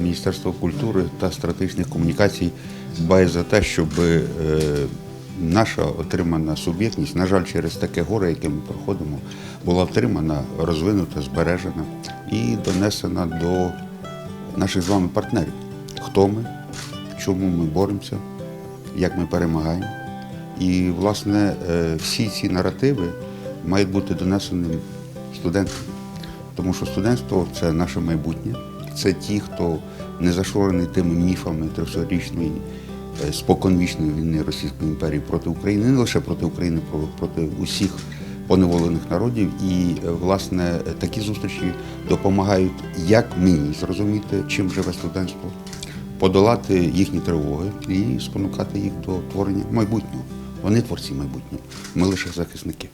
Міністерство культури та стратегічних комунікацій дбає за те, щоб е, наша отримана суб'єктність, на жаль, через таке горе, яке ми проходимо, була отримана, розвинута, збережена і донесена до наших з вами партнерів. Хто ми, чому ми боремося, як ми перемагаємо. І, власне, е, всі ці наративи мають бути донесеним студентам. Тому що студентство це наше майбутнє. Це ті, хто не зашорений тими міфами 300-річної е, споконвічної війни Російської імперії проти України, не лише проти України, проти усіх поневолених народів. І, е, власне, такі зустрічі допомагають як мені зрозуміти, чим живе студентство, подолати їхні тривоги і спонукати їх до творення майбутнього. Вони творці майбутнього. Ми лише захисники.